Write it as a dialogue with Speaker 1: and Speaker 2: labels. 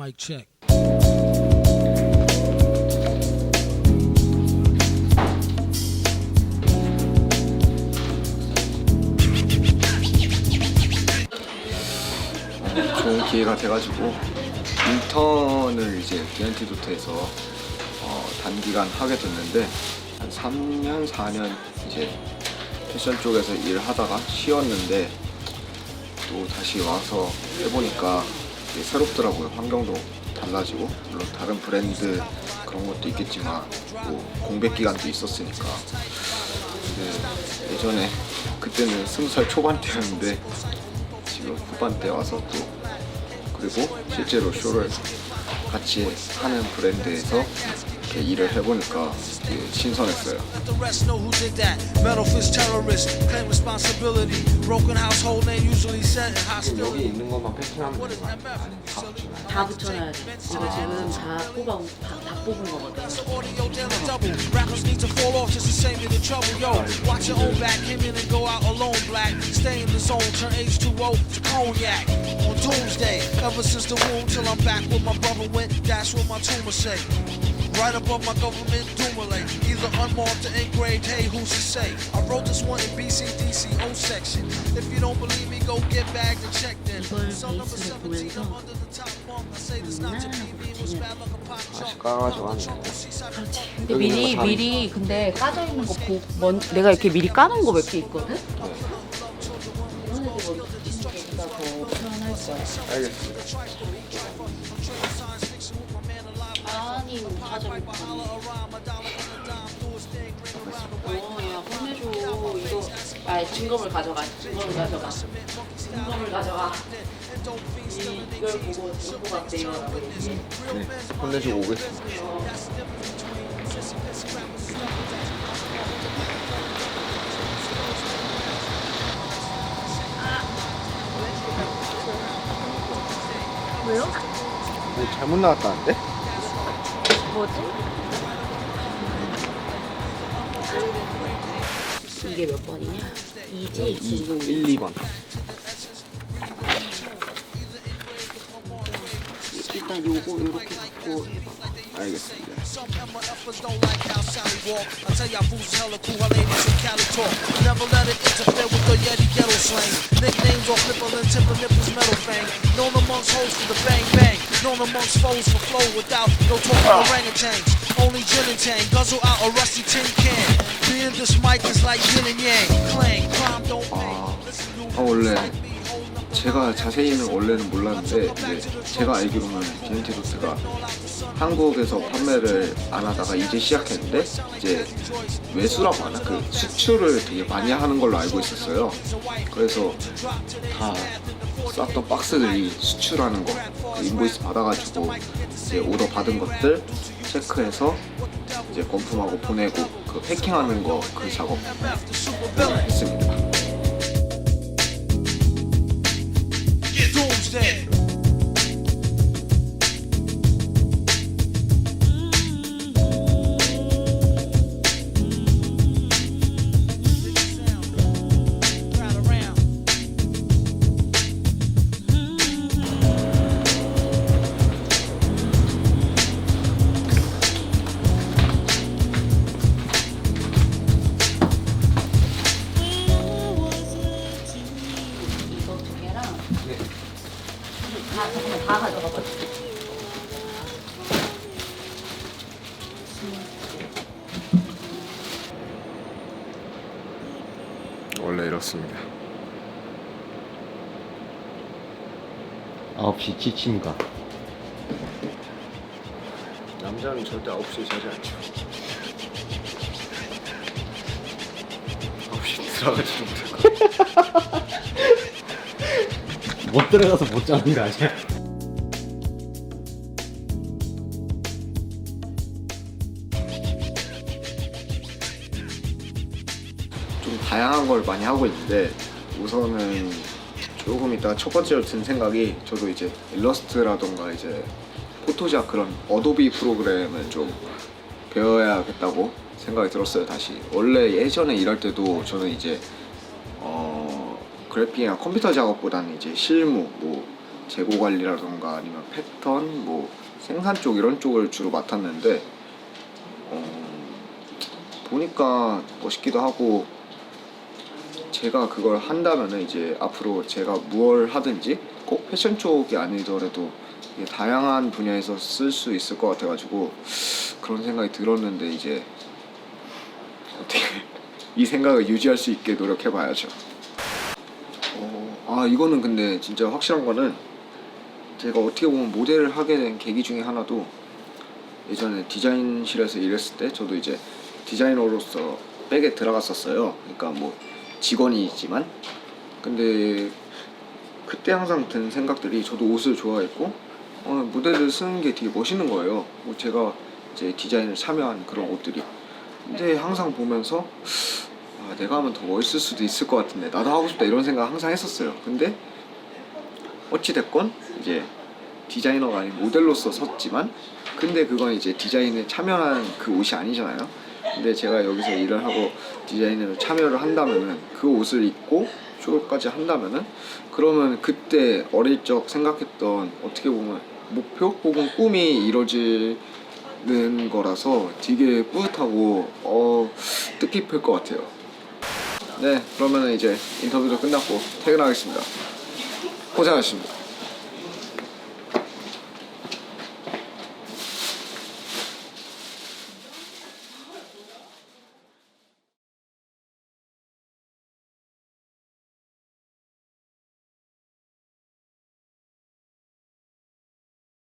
Speaker 1: Mic check.
Speaker 2: 좋은 기회가 돼가지고 인턴을 이제 디안티도트에서 어, 단기간 하게 됐는데 한 3년 4년 이제 패션 쪽에서 일을 하다가 쉬었는데 또 다시 와서 해보니까 새롭더라고요. 환경도 달라지고 물론 다른 브랜드 그런 것도 있겠지만 뭐 공백 기간도 있었으니까. 예전에 그때는 스무 살 초반 때였는데 지금 후반 때 와서 또 그리고 실제로 쇼를 같이 하는 브랜드에서 이렇게 일을 해보니까 되게 신선했어요.
Speaker 1: Let the rest know who did that. Metal fist terrorist, claim responsibility. Broken household name usually set in hostility.
Speaker 2: 있는 것만 패킹하면
Speaker 1: What is that method?
Speaker 3: 다 붙여놔야 돼. 이거 지금 다 뽑아 다, 다 뽑은 거거든.
Speaker 1: Audio down a double. Rappers need to fall off just to save you the trouble. Yo, watch your own back. Him in and go out alone, black. Stay in the zone, turn H2O to cognac. On doomsday, ever since the womb till I'm back where my brother went. That's what my tumor say. Right above my government doomlay. Either unmarked or engraved, hey, who's to say? I wrote this one in BCDC O section. If you don't believe me, go get bagged and checked in. Cell number
Speaker 3: 베이스로
Speaker 1: 17, I'm under the top bunk. I say this not to be mean, was bad like a
Speaker 2: 다시
Speaker 1: jump.
Speaker 2: 거.
Speaker 3: 그렇지. 근데 미리 미리 근데 까져 있는 거 보, 먼, 내가 이렇게 미리 까놓은 거 몇 개 있거든.
Speaker 2: 네. 알겠습니다.
Speaker 3: 아니 가져올까? 어야 혼내줘 이거 아 증거물 가져가 증거물 가져가 증거물 가져가 이, 이걸 보고 같대요라고 얘기해
Speaker 2: 네, 혼내주고 오겠습니다.
Speaker 3: 왜
Speaker 2: 잘못 나왔다는데?
Speaker 3: 뭐지? 이게 몇 번이냐? 2지
Speaker 2: 2, 1, 2번.
Speaker 3: 일단 요거 요렇게 갖고 해봐
Speaker 2: 알겠습니다.
Speaker 1: The tip of nipples metal fang. Known amongst hoes for the bang bang. Known amongst foes for flow without no talking orangutans. Only gin and tang, guzzle out a rusty tin can. Being this mic is like yin and yang. Clang, crime don't pay. Listen to
Speaker 2: 아 원래 제가 자세히는 원래는 몰랐는데 이제 제가 알기로는 디엔티도스가 한국에서 판매를 안 하다가 이제 시작했는데 이제 외수라고 하나 그 수출을 되게 많이 하는 걸로 알고 있었어요. 그래서 다 쌌던 박스들이 수출하는 거, 그 인보이스 받아가지고 이제 오더 받은 것들 체크해서 이제 건품하고 보내고 그 패킹하는 거 그 작업 이렇습니다.
Speaker 4: 9시 지침가
Speaker 2: 남자는 절대 9시에 자지 않죠. 9시 들어가지도 못하고.
Speaker 4: 못 들어가서 못 자는 거 아니야?
Speaker 2: 걸 많이 하고 있는데 우선은 조금 이따 첫 번째로 든 생각이 저도 이제 일러스트라던가 이제 포토샵 그런 어도비 프로그램을 좀 배워야겠다고 생각이 들었어요 다시. 원래 예전에 일할 때도 저는 이제 어 그래픽이나 컴퓨터 작업보다는 이제 실무 뭐 재고 관리라던가 아니면 패턴 뭐 생산 쪽 이런 쪽을 주로 맡았는데 어, 보니까 멋있기도 하고 제가 그걸 한다면은 이제 앞으로 제가 무얼 하든지 꼭 패션 쪽이 아니더라도 다양한 분야에서 쓸 수 있을 것 같아가지고 그런 생각이 들었는데 이제 어떻게 이 생각을 유지할 수 있게 노력해봐야죠. 어, 아 이거는 근데 진짜 확실한 거는 제가 어떻게 보면 모델을 하게 된 계기 중에 하나도 예전에 디자인실에서 일했을 때 저도 이제 디자이너로서 백에 들어갔었어요. 그러니까 뭐 직원이지만 근데 그때 항상 든 생각들이 저도 옷을 좋아했고 어, 모델을 쓰는 게 되게 멋있는 거예요. 뭐 제가 이제 디자인을 참여한 그런 옷들이. 근데 항상 보면서 아, 내가 하면 더 멋있을 수도 있을 것 같은데 나도 하고 싶다 이런 생각 항상 했었어요. 근데 어찌 됐건 이제 디자이너가 아닌 모델로서 섰지만 근데 그건 이제 디자인에 참여한 그 옷이 아니잖아요. 근데 제가 여기서 일을 하고 디자인을 참여를 한다면은 그 옷을 입고 쇼까지 한다면은 그러면 그때 어릴 적 생각했던 어떻게 보면 목표 혹은 꿈이 이루어지는 거라서 되게 뿌듯하고 어 뜻깊을 것 같아요. 네, 그러면 이제 인터뷰도 끝났고 퇴근하겠습니다. 고생하셨습니다.